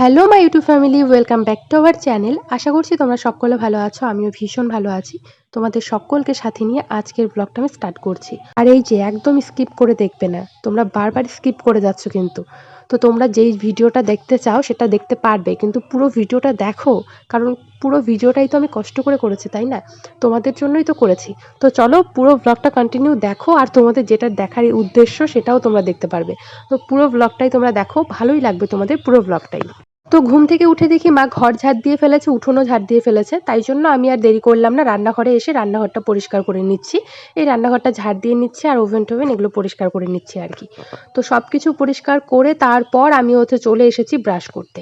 Hello my YouTube family welcome back to our channel আশা করছি তোমরা সকলে ভালো আছো, আমিও ভীষণ ভালো আছি। তোমাদের সকলকে সাথে নিয়ে আজকের ব্লগটা আমি স্টার্ট করছি। আর এই যে একদম স্কিপ করে দেখবে না, তোমরা বারবার স্কিপ করে যাচ্ছ কিন্তু। তো তোমরা যেই ভিডিওটা দেখতে চাও, সেটা দেখতে পারবে। কিন্তু পুরো ভিডিওটা দেখো, কারণ পুরো ভিডিওটাই তো আমি কষ্ট করে করেছি, তাই না? তোমাদের জন্যই তো করেছি। তো চলো পুরো ব্লগটা কন্টিনিউ দেখো, আর তোমাদের যেটা দেখার উদ্দেশ্য, সেটাও তোমরা দেখতে পারবে। তো পুরো ব্লগটাই তোমরা দেখো, ভালোই লাগবে তোমাদের পুরো ব্লগটাই তো ঘুম থেকে উঠে দেখি মা ঘর ঝাড় দিয়ে ফেলেছে, উঠোনও ঝাড় দিয়ে ফেলেছে। তাই জন্য আমি আর দেরি করলাম না। রান্নাঘরে এসে রান্নাঘরটা পরিষ্কার করে নিচ্ছি। এই রান্নাঘরটা ঝাড় দিয়ে নিচ্ছি আর ওভেন টোভেন এগুলো পরিষ্কার করে নিচ্ছি আর কি। তো সব কিছু পরিষ্কার করে তারপর আমি হচ্ছে চলে এসেছি ব্রাশ করতে।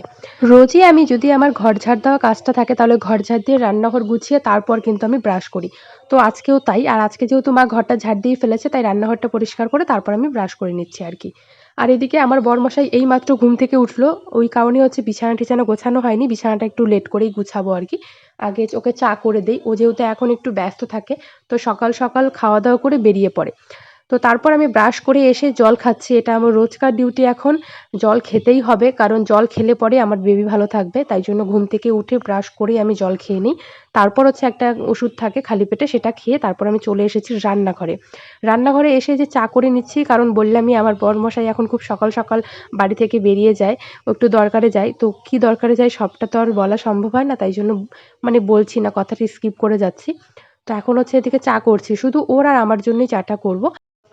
রোজই আমি যদি আমার ঘর ঝাড় দেওয়া কাজটা থাকে তাহলে ঘর ঝাড় দিয়ে রান্নাঘর গুছিয়ে তারপর কিন্তু আমি ব্রাশ করি। তো আজকেও তাই। আর আজকে যেহেতু মা ঘরটা ঝাড় দিয়ে ফেলেছে, তাই রান্নাঘরটা পরিষ্কার করে তারপর আমি ব্রাশ করে নিচ্ছি আর কি। আর এদিকে আমার বরমশাই এই মাত্র ঘুম থেকে উঠল। ওই কারণে হচ্ছে বিছানা টিছানা গোছানো হয়নি, বিছানাটা একটু লেট করেই গুছাবো আর কি। আগে ওকে চা করে দেই। ও যেহেতু এখন একটু ব্যস্ত থাকে, তো সকাল সকাল খাওয়া দাওয়া করে বেরিয়ে পড়ে। তো তারপর আমি ব্রাশ করে এসে জল খাচ্ছি। এটা আমার রোজকার ডিউটি এখন। জল খেতেই হবে, কারণ জল খেলে পরে আমার বেবি ভালো থাকবে। তাই জন্য ঘুম থেকে উঠে ব্রাশ করেই আমি জল খেয়ে নিই। তারপর হচ্ছে একটা ওষুধ থাকে খালি পেটে, সেটা খেয়ে তারপর আমি চলে এসেছি রান্নাঘরে। রান্নাঘরে এসে যে চা করে নিচ্ছি, কারণ বললামই আমার বরমশাই এখন খুব সকাল সকাল বাড়ি থেকে বেরিয়ে যায়, একটু দরকারে যায়। তো কি দরকারে যায় সবটা তো আর বলা সম্ভব হয় না, তাই জন্য মানে বলছি না, কথাটা স্কিপ করে যাচ্ছি। তো এখন হচ্ছে এদিকে চা করছি। শুধু ওর আর আমার জন্যই চাটা করব।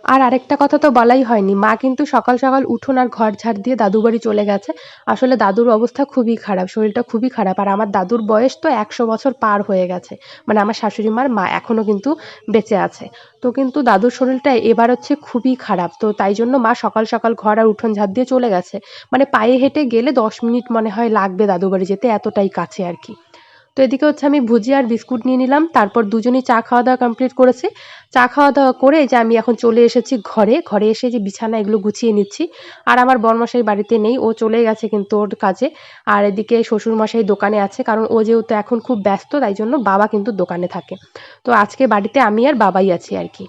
আর আরেকটা কথা তো বলাই হয়নি। মা কিন্তু সকাল সকাল উঠোন আর ঘর ঝাড় দিয়ে দাদু বাড়ি চলে গেছে। আসলে দাদুর অবস্থা খুবই খারাপ, শরীরটা খুবই খারাপ। আর আমার দাদুর বয়স তো একশো বছর পার হয়ে গেছে। মানে আমার শাশুড়ি মার মা এখনও কিন্তু বেঁচে আছে। তো কিন্তু দাদুর শরীরটা এবার হচ্ছে খুবই খারাপ। তো তাই জন্য মা সকাল সকাল ঘর আর উঠোন ঝাড় দিয়ে চলে গেছে। মানে পায়ে হেঁটে গেলে দশ মিনিট মনে হয় লাগবে দাদু বাড়ি যেতে, এতটাই কাছে আর কি। তো এদিকে হচ্ছে আমি ভুজিয়া আর বিস্কুট নিয়ে নিলাম। তারপর দুজনেই চা খাওয়া দাওয়া কমপ্লিট করেছি। চা খাওয়া দাওয়া করে যে আমি এখন চলে এসেছি ঘরে। ঘরে এসে যে বিছানা এগুলো গুছিয়ে নিচ্ছি। আর আমার বরমশাই বাড়িতে নেই, ও চলে গেছে কিন্তু ওর কাজে। আর এদিকে শ্বশুরমশাই দোকানে আছে, কারণ ও যেহেতু এখন খুব ব্যস্ত, তাই জন্য বাবা কিন্তু দোকানে থাকে। তো আজকে বাড়িতে আমি আর বাবাই আছি আর কি।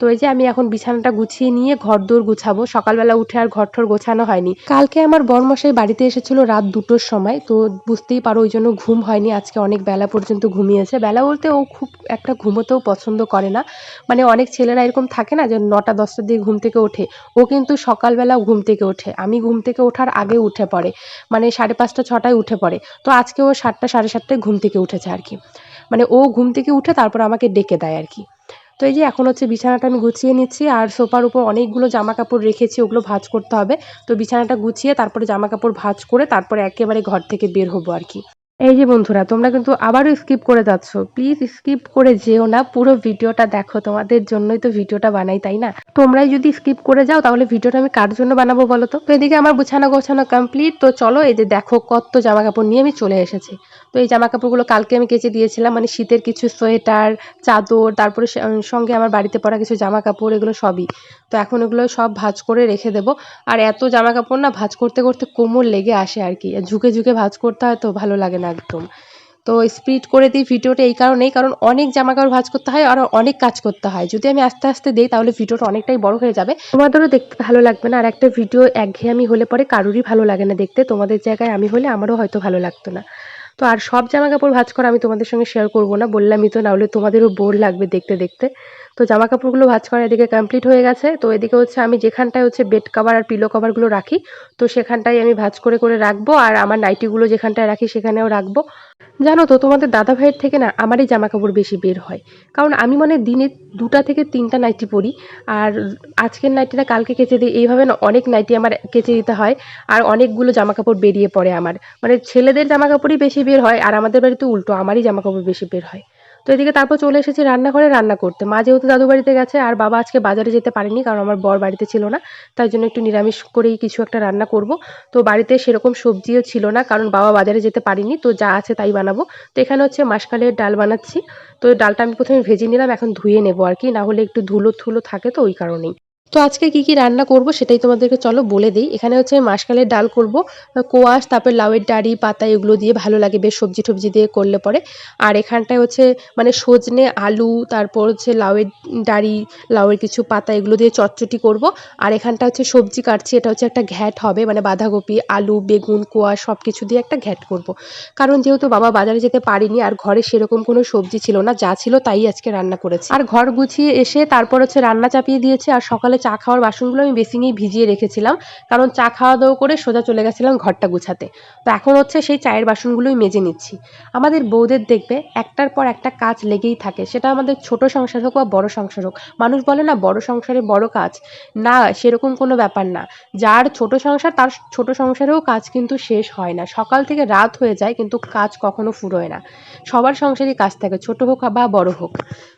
তো এই যে আমি এখন বিছানাটা গুছিয়ে নিয়ে ঘর দৌড় গুছাবো। সকালবেলা উঠে আর ঘর ঠর গোছানো হয়নি। কালকে আমার বরমশাই বাড়িতে এসেছিল রাত দুটোর সময়, তো বুঝতেই পারো ওই জন্য ঘুম হয়নি। আজকে অনেক বেলা পর্যন্ত ঘুমিয়েছে। বেলা বলতে ও খুব একটা ঘুমোতেও পছন্দ করে না। মানে অনেক ছেলেরা এরকম থাকে না যে নটা দশটার দিকে ঘুম থেকে ওঠে। ও কিন্তু সকালবেলা ঘুম থেকে ওঠে। আমি ঘুম থেকে ওঠার আগে উঠে পড়ে। মানে সাড়ে পাঁচটা, ছটায় উঠে পড়ে। তো আজকে ও সাতটা, সাড়ে সাতটায় ঘুম থেকে উঠেছে আর কি। মানে ও ঘুম থেকে উঠে তারপর আমাকে ডেকে দেয় আর কি। তো এই যে এখন হচ্ছে বিছানাটা আমি গুছিয়ে নিচ্ছি, আর সোফার উপর অনেকগুলো জামা কাপড় রেখেছি, ওগুলো ভাঁজ করতে হবে। তো বিছানাটা গুছিয়ে তারপরে জামা কাপড় ভাঁজ করে তারপরে একেবারে ঘর থেকে বের হব আর কি। এই যে বন্ধুরা, তোমরা কিন্তু আবারও স্কিপ করে যাচ্ছ। প্লিজ স্কিপ করে যেও না, পুরো ভিডিওটা দেখো, তোমাদের জন্যই তো ভিডিওটা বানাই, তাই না? তোমরাই যদি স্কিপ করে যাও, তাহলে ভিডিওটা আমি কার জন্য বানাবো বলো তো? এদিকে আমার গুছানো গোছানো কমপ্লিট তো চলো এই যে দেখো কত জামা কাপড় নিয়ে আমি চলে এসেছি। তো এই জামা কাপড়গুলো কালকে আমি কেচে দিয়েছিলাম মানে শীতের কিছু সোয়েটার, চাদর, তারপরে সঙ্গে আমার বাড়িতে পরা কিছু জামা কাপড় এগুলো সবই। তো এখন এগুলো সব ভাঁজ করে রেখে দেবো। আর এত জামা কাপড় না ভাঁজ করতে করতে কোমর লেগে আসে আর কি। ঝুঁকে ঝুঁকে ভাজ করতে হয় তো ভালো লাগে না একদম। তো স্পিড করে দিই ভিডিওটা এই কারণেই, কারণ অনেক জামা কাপড় ভাঁজ করতে হয় আর অনেক কাজ করতে হয়। যদি আমি আস্তে আস্তে দিই তাহলে ভিডিওটা অনেকটাই বড় হয়ে যাবে। তোমাদেরও দেখতে ভালো লাগবে না? আর একটা ভিডিও একঘেয়ে আমি হলে পরে কারোরই ভালো লাগে না দেখতে। তোমাদের জায়গায় আমি হলে আমারও হয়তো ভালো লাগতো না। তো আর সব জামা কাপড় ভাঁজ করা আমি তোমাদের সঙ্গে শেয়ার করব না। বললামই তো নাহলে তোমাদেরও বোর লাগবে দেখতে দেখতে। তো জামা কাপড়গুলো ভাঁজ করা এদিকে কমপ্লিট হয়ে গেছে। তো এদিকে হচ্ছে আমি যেখানটায় হচ্ছে বেড কভার আর পিলো কভারগুলো রাখি, তো সেখানটায় আমি ভাঁজ করে করে রাখব। আর আমার নাইটিগুলো যেখানটায় রাখি সেখানেও রাখব। জানো তো, তোমাদের দাদা ভাইয়ের থেকে না আমারই জামা কাপড় বেশি বের হয়। কারণ আমি মানে দিনে দুটা থেকে তিনটা নাইটি পরি, আর আজকের নাইটিটা কালকে কেচে দিই এইভাবে না অনেক নাইটি আমার কেচে দিতে হয়, আর অনেকগুলো জামা কাপড় বেরিয়ে পড়ে আমার। মানে ছেলেদের জামা কাপড়ই বেশি বের হয়, আর আমাদের বাড়িতে উল্টো আমারই জামা কাপড় বেশি বের হয়। তো এদিকে তারপর চলে এসেছি রান্নাঘরে রান্না করতে। মা যেহেতু দাদু বাড়িতে গেছে, আর বাবা আজকে বাজারে যেতে পারেনি কারণ আমার বর বাড়িতে ছিল না, তাই জন্য একটু নিরামিষ করেই কিছু একটা রান্না করব। তো বাড়িতে সেরকম সবজিও ছিল না কারণ বাবা বাজারে যেতে পারিনি, তো যা আছে তাই বানাবো। তো এখানে হচ্ছে মাসকালের ডাল বানাচ্ছি। তো ডালটা আমি প্রথমে ভেজে নিলাম, এখন ধুয়ে নেব আর কি, না হলে একটু ধুলো থুলো থাকে তো ওই কারণেই। তো আজকে কি কি রান্না করব সেটাই তোমাদেরকে চলো বলে দিই। এখানে হচ্ছে মাসকালের ডাল করব, কোয়াশ, তারপর লাউয়ের ডাড়ি, পাতা এগুলো দিয়ে ভালো লাগে বেশ সবজি টবজি দিয়ে করলে পরে। আর এখানটায় হচ্ছে মানে সজনে আলু, তারপর হচ্ছে লাউয়ের ডাড়ি, লাউয়ের কিছু পাতা এগুলো দিয়ে চটচটি করব। আর এখানটা হচ্ছে সবজি কাটছি, এটা হচ্ছে একটা ঘ্যাট হবে মানে বাঁধাকপি, আলু, বেগুন, কোয়াশ সব কিছু দিয়ে একটা ঘ্যাট করব। কারণ যেহেতু বাবা বাজারে যেতে পারিনি, আর ঘরে সেরকম কোনো সবজি ছিল না, যা ছিল তাই আজকে রান্না করেছি। আর ঘর গুছিয়ে এসে তারপর হচ্ছে রান্না চাপিয়ে দিয়েছে, আর সকালে চা খাওয়ার বাসনগুলো আমি বেসিংয়েই ভিজিয়ে রেখেছিলাম, কারণ চা খাওয়া দাওয়া করে সোজা চলে গেছিলাম ঘরটা গুছাতে। তো এখন হচ্ছে সেই চায়ের বাসনগুলোই মেজে নিচ্ছি। আমাদের বউদের দেখবে একটার পর একটা কাজ লেগেই থাকে, সেটা আমাদের ছোট সংসার হোক বা বড় সংসার হোক। মানুষ বলে না, বড় সংসারে বড় কাজ। না, সেরকম কোনো ব্যাপার না। যার ছোট সংসার, তার ছোট সংসারেও কাজ কিন্তু শেষ হয় না। সকাল থেকে রাত হয়ে যায়, কিন্তু কাজ কখনো ফুরোয় না। সবার সংসারই কাজ থাকে, ছোট হোক বা বড় হোক।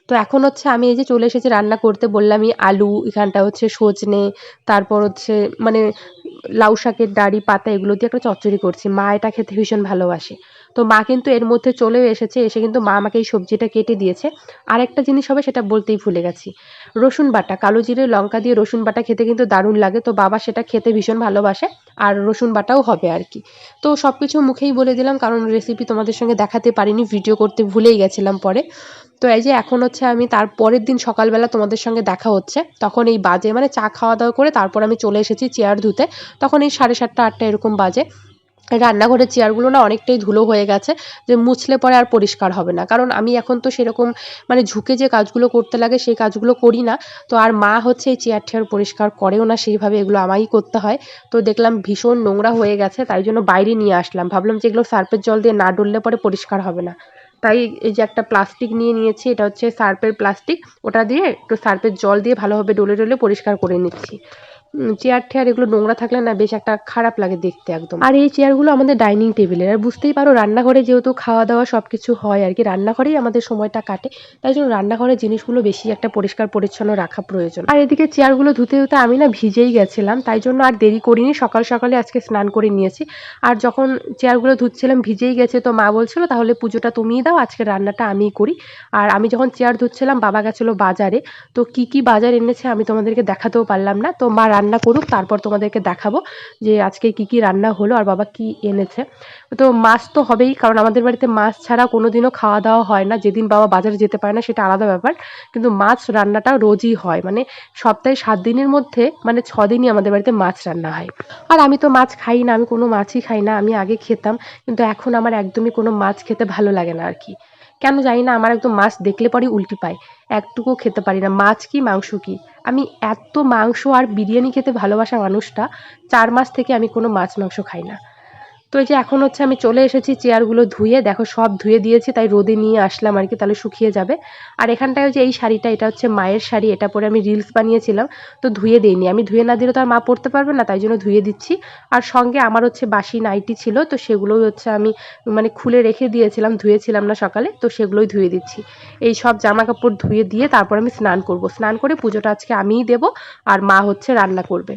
তো এখন হচ্ছে আমি এই যে চলে এসেছি রান্না করতে, বললামই আলু, এখানটা হচ্ছে সজনে, তারপর হচ্ছে মানে লাউ শাকের ডাঁড়ি, পাতা এগুলো দিয়ে একটা চচ্চড়ি করছি। মা এটা খেতে ভীষণ ভালোবাসে। তো মা কিন্তু এর মধ্যে চলেও এসেছে, এসে কিন্তু মা আমাকে এই সবজিটা কেটে দিয়েছে। আর একটা জিনিস হবে সেটা বলতেই ভুলে গেছি। রসুন বাটা, কালো জিরে, লঙ্কা দিয়ে রসুন বাটা খেতে কিন্তু দারুণ লাগে। তো বাবা সেটা খেতে ভীষণ ভালোবাসে, আর রসুন বাটাও হবে আর কি। তো সব কিছু মুখেই বলে দিলাম, কারণ রেসিপি তোমাদের সঙ্গে দেখাতে পারিনি ভিডিও করতে ভুলেই গেছিলাম পরে। তো এই যে এখন হচ্ছে আমি তার পরের দিন সকালবেলা তোমাদের সঙ্গে দেখা হচ্ছে। তখন এই বাজে মানে চা খাওয়া দাওয়া করে তারপর আমি চলে এসেছি চেয়ার ধুতে। তখন এই সাড়ে সাতটা, আটটা এরকম বাজে। রান্নাঘরের চেয়ারগুলো না অনেকটাই ধুলো হয়ে গেছে যে মুছলে পরে আর পরিষ্কার হবে না। কারণ আমি এখন তো সেরকম মানে ঝুঁকে যে কাজগুলো করতে লাগে সেই কাজগুলো করি না। তো আর মা হচ্ছে এই চেয়ার টেয়ার পরিষ্কার করেও না সেইভাবে এগুলো আমারই করতে হয়। তো দেখলাম ভীষণ নোংরা হয়ে গেছে তাই জন্য বাইরে নিয়ে আসলাম। ভাবলাম যে এগুলো সার্ফের জল দিয়ে না ডললে পরে পরিষ্কার হবে না। তাই এই যে একটা প্লাস্টিক নিয়ে নিয়েছি, এটা হচ্ছে সার্পের প্লাস্টিক। ওটা দিয়ে একটু সার্পের জল দিয়ে ভালোভাবে ডলে ডলে পরিষ্কার করে নিচ্ছি। চেয়ার টেয়ার এগুলো নোংরা থাকলে না বেশ একটা খারাপ লাগে দেখতে একদম। আর এই চেয়ারগুলো আমাদের ডাইনিং টেবিলের আর বুঝতেই পারো রান্নাঘরে যেহেতু খাওয়া দাওয়া সব কিছু হয় আর কি, রান্নাঘরেই আমাদের সময়টা কাটে। তাই জন্য রান্নাঘরের জিনিসগুলো বেশি একটা পরিষ্কার, পরিচ্ছন্ন রাখা প্রয়োজন। আর এদিকে চেয়ারগুলো ধুতে ধুতে আমি না ভিজেই গেছিলাম, তাই জন্য আর দেরি করিনি। সকাল সকালে আজকে স্নান করে নিয়েছি। আর যখন চেয়ারগুলো ধুচ্ছিলাম, ভিজেই গেছে তো মা বলছিল, তাহলে পুজোটা তুমিই দাও, আজকে রান্নাটা আমিই করি। আর আমি যখন চেয়ার ধুচ্ছিলাম, বাবা গেছিল বাজারে। তো কি কি বাজার এনেছে আমি তোমাদেরকে দেখাতেও পারলাম না। তো মা রান্না করুক, তারপর তোমাদেরকে দেখাবো যে আজকে কি কি রান্না হলো আর বাবা কি এনেছে। তো মাছ তো হবেই, কারণ আমাদের বাড়িতে মাছ ছাড়া কোনো দিনও খাওয়া দাওয়া হয় না। যেদিন বাবা বাজারে যেতে পারে না, সেটা আলাদা ব্যাপার। কিন্তু মাছ রান্নাটা রোজই হয় মানে সপ্তাহে সাত দিনের মধ্যে মানে ছ দিনই আমাদের বাড়িতে মাছ রান্না হয়। আর আমি তো মাছ খাই না, আমি কোনো মাছই খাই না, আমি আগে খেতাম, কিন্তু এখন আমার একদমই কোনো মাছ খেতে ভালো লাগে না আর কি। কেন জানি না, আমার একদম মাছ দেখলে পরেই উল্টি পায়। একটুকু খেতে পারি না। মাছ কি, মাংস কি? আমি এত মাংস আর বিরিয়ানি খেতে ভালোবাসা মানুষটা, চার মাস থেকে আমি কোনো মাছ, মাংস খাই না। তো এই যে এখন হচ্ছে আমি চলে এসেছি, চেয়ারগুলো ধুয়ে, দেখো সব ধুয়ে দিয়েছি, তাই রোদে নিয়ে আসলাম আর কি, তাহলে শুকিয়ে যাবে। আর এখানটায় যে এই শাড়িটা, এটা হচ্ছে মায়ের শাড়ি, এটা পরে আমি রিলস বানিয়েছিলাম, তো ধুয়ে দিইনি। আমি ধুয়ে না দিলে তো আর মা পড়তে পারবে না, তাই জন্য ধুয়ে দিচ্ছি। আর সঙ্গে আমার হচ্ছে বাসি নাইটি ছিল, তো সেগুলোই হচ্ছে আমি মানে খুলে রেখে দিয়েছিলাম, ধুয়েছিলাম না সকালে, তো সেগুলোই ধুয়ে দিচ্ছি। এই সব জামা কাপড় ধুয়ে দিয়ে তারপর আমি স্নান করব। স্নান করে পুজোটা আজকে আমিই দেবো, আর মা হচ্ছে রান্না করবে।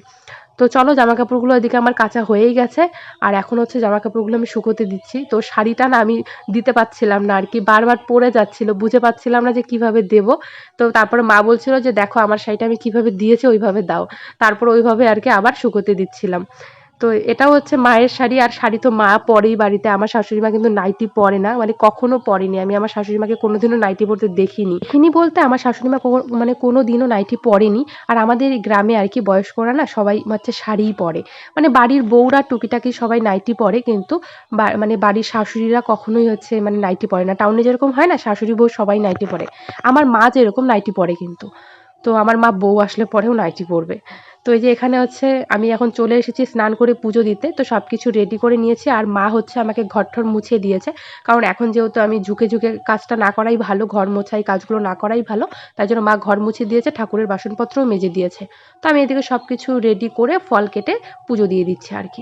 তো চলো জামা কাপড়গুলো এদিকে আমার কাঁচা হয়েই গেছে। আর এখন হচ্ছে জামা কাপড়গুলো আমি শুকোতে দিচ্ছি। তো শাড়িটা না আমি দিতে পারছিলাম না আর কি বারবার পরে যাচ্ছিল, বুঝে পাচ্ছিলাম না যে কীভাবে দেব। তো তারপরে মা বলছিল যে দেখো আমার শাড়িটা আমি কীভাবে দিয়েছি ওইভাবে দাও। তারপর ওইভাবে আর কি আবার শুকোতে দিচ্ছিলাম। তো এটাও হচ্ছে মায়ের শাড়ি, আর শাড়ি তো মা পরেই বাড়িতে। আমার শাশুড়ি মা কিন্তু নাইটি পরে না মানে কখনো পরেনি। আমি আমার শাশুড়ি মাকে কোনোদিনও নাইটি পরতে দেখিনি। তিনি বলতে আমার শাশুড়ি মা মানে কোনো দিনও নাইটি পরেনি। আর আমাদের গ্রামে আর কি বয়স্করা না সবাই হচ্ছে শাড়িই পরে। মানে বাড়ির বউরা টুকিটাকি সবাই নাইটি পরে, কিন্তু মানে বাড়ির শাশুড়িরা কখনোই হচ্ছে মানে নাইটি পরে না। টাউনে যেরকম হয় না, শাশুড়ি বউ সবাই নাইটি পরে। আমার মা যেরকম নাইটি পরে কিন্তু। তো আমার মা বউ আসলে পরেও নাইটি পরবে। তো এই যে এখানে হচ্ছে আমি এখন চলে এসেছি স্নান করে পুজো দিতে, তো সব কিছু রেডি করে নিয়েছি আর মা হচ্ছে আমাকে ঘরঠর মুছিয়ে দিয়েছে। কারণ এখন যেহেতু আমি ঝুঁকে ঝুঁকে কাজটা না করাই ভালো, ঘর মোছাই কাজগুলো না করাই ভালো, তাই জন্য মা ঘর মুছে দিয়েছে, ঠাকুরের বাসনপত্রও মেজে দিয়েছে। তো আমি এদিকে সব কিছু রেডি করে ফল কেটে পুজো দিয়ে দিচ্ছি আর কি।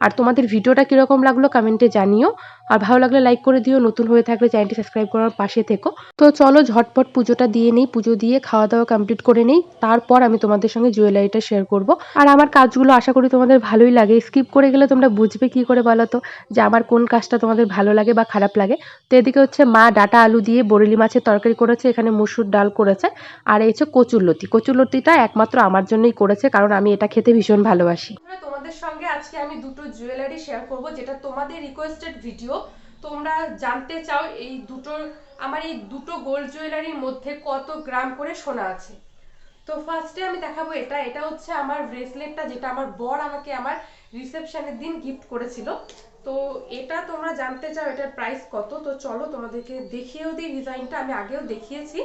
আর তোমাদের ভিডিওটা কীরকম লাগল কমেন্টে জানিও। আর ভালো লাগলে লাইক করে দিও, নতুন হয়ে থাকলে চ্যানেলটি সাবস্ক্রাইব করার পাশে থেকো। তো চলো ঝটপট পুজোটা দিয়ে নেই, পুজো দিয়ে খাওয়া দাওয়া কমপ্লিট করে নেই। তারপর আমি তোমাদের সঙ্গে জুয়েলারিটা শেয়ার করব। আর আমার কাজগুলো আশা করি তোমাদের ভালোই লাগে। স্কিপ করে গেলে তোমরা বুঝবে কি করে বলো তো, যে আমার কোন কাজটা তোমাদের ভালো লাগে বা খারাপ লাগে। তো এদিকে হচ্ছে মা ডাটা আলু দিয়ে বরেলি মাছের তরকারি করেছে, এখানে মুসুর ডাল করেছে। আর এই হচ্ছে কচুরলতি। কচুরলতিটা একমাত্র আমার জন্যই করেছে, কারণ আমি এটা খেতে ভীষণ ভালোবাসি। আজকে আমি দুটো জুয়েলারি শেয়ার করব, যেটা তোমাদের রিকোয়েস্টেড ভিডিও তোমরা জানতে চাও এই দুটো, আমার এই দুটো গোল্ড জুয়েলারির মধ্যে কত গ্রাম করে সোনা আছে। তো ফার্স্টে আমি দেখাবো এটা। এটা হচ্ছে আমার ব্রেসলেটটা যেটা আমার বর আমাকে আমার রিসেপশনের দিন গিফট করেছিল। তো এটা তোমরা জানতে চাও এটার প্রাইস কত। তো চলো তোমাদেরকে দেখিয়েও দিই ডিজাইনটা আমি আগেও দেখিয়েছি।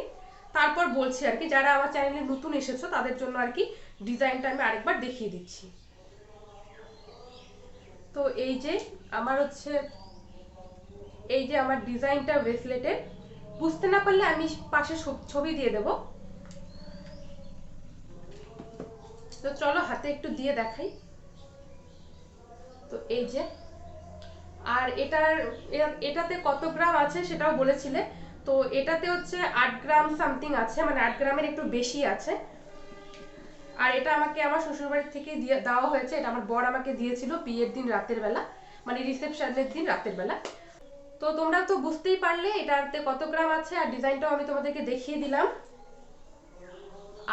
তারপর বলছি আর কি, যারা আমার চ্যানেলে নতুন এসেছ, তাদের জন্য আর কি ডিজাইনটা আমি আরেকবার দেখিয়ে দিচ্ছি। তো এই যে আমার হচ্ছে, এই যে আমার ডিজাইনটা ব্রেসলেটের, বুঝতে না পারলে আমি পাশে ছবি দিয়ে দেব। তো চলো হাতে একটু দিয়ে দেখাই। তো এই যে, আর এটার এটাতে কত গ্রাম আছে সেটাও বলেছিলে। তো এটাতে হচ্ছে আট গ্রাম সামথিং আছে মানে আট গ্রামের একটু বেশি আছে। আর এটা আমাকে আমার শ্বশুরবাড়ির থেকে দিয়ে, দেওয়া হয়েছে। এটা আমার বর আমাকে দিয়েছিল বিয়ের দিন রাতের বেলা মানে রিসেপশনের দিন রাতের বেলা। তো তোমরা তো বুঝতেই পারলে, এটাতে কত গ্রাম আছে, আর ডিজাইনটাও আমি তোমাদেরকে দেখিয়ে দিলাম।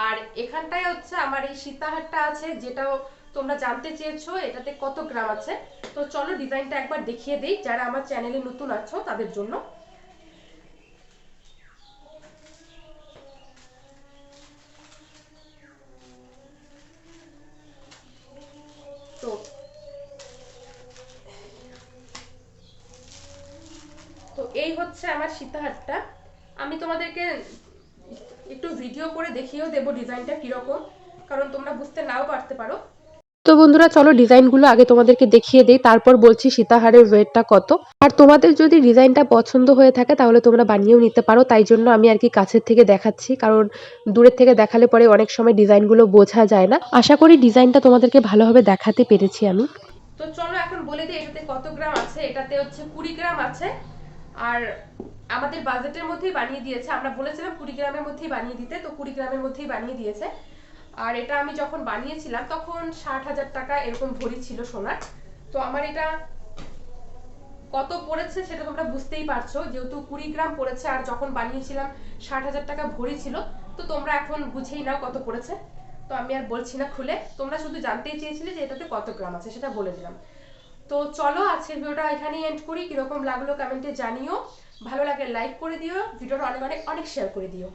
আর এখানটায় হচ্ছে আমার এই সীতাহারটা আছে, যেটাও তোমরা জানতে চেয়েছো, এটাতে কত গ্রাম আছে। তো চলো ডিজাইনটা একবার দেখিয়ে দিই, যারা আমার চ্যানেলে নতুন আছো তাদের জন্য। হচ্ছে আমার সীতাহারটা। আমি তোমাদেরকে একটু ভিডিও করে দেখিয়েও দেবো ডিজাইনটা কীরকম কারণ তোমরা বুঝতে নাও পারতে পারো। তো বন্ধুরা চলো ডিজাইনগুলো আগে তোমাদেরকে দেখিয়ে দিই তারপর বলছি সীতাহারের ওয়েটটা কত। আর তোমাদের যদি ডিজাইনটা পছন্দ হয়ে থাকে তাহলে তোমরা বানিয়েও নিতে পারো। তাই জন্য আমি আর কি কাছের থেকে দেখাচ্ছি কারণ দূরের থেকে দেখালে পরে অনেক সময় ডিজাইনগুলো বোঝা যায় না। আশা করি ডিজাইনটা তোমাদেরকে ভালোভাবে দেখাতে পেরেছি আমি। তো চলো এখন বলে দিই এটাতে কত গ্রাম আছে? এটাতে হচ্ছে কুড়ি গ্রাম আছে। আর আমাদের বাজেটের মধ্যেই বানিয়ে দিয়েছে। আমরা বলেছিলাম কুড়ি গ্রামের মধ্যেই বানিয়ে দিতে, তো কুড়ি গ্রামের মধ্যেই বানিয়ে দিয়েছে। আর এটা আমি যখন বানিয়েছিলাম, তখন ষাট হাজার টাকা এরকম ভরি ছিল সোনার। তো আমার এটা কত পড়েছে সেটা তোমরা বুঝতেই পারছ। যেহেতু কুড়ি গ্রাম পড়েছে, আর যখন বানিয়েছিলাম, ষাট হাজার টাকা ভরি ছিল, তো তোমরা এখন বুঝেই নাও কত পড়েছে। তো আমি আর বলছি না খুলে। তোমরা শুধু জানতেই চেয়েছিলে যে এটাতে কত গ্রাম আছে, সেটা বলে দিলাম। তো চলো আজকের ভিডিওটা এখানেই এন্ড করি। কীরকম লাগল কমেন্টে জানিও। ভালো লাগে লাইক করে দিও। ভিডিওটা অনেক অনেক অনেক শেয়ার করে দিও।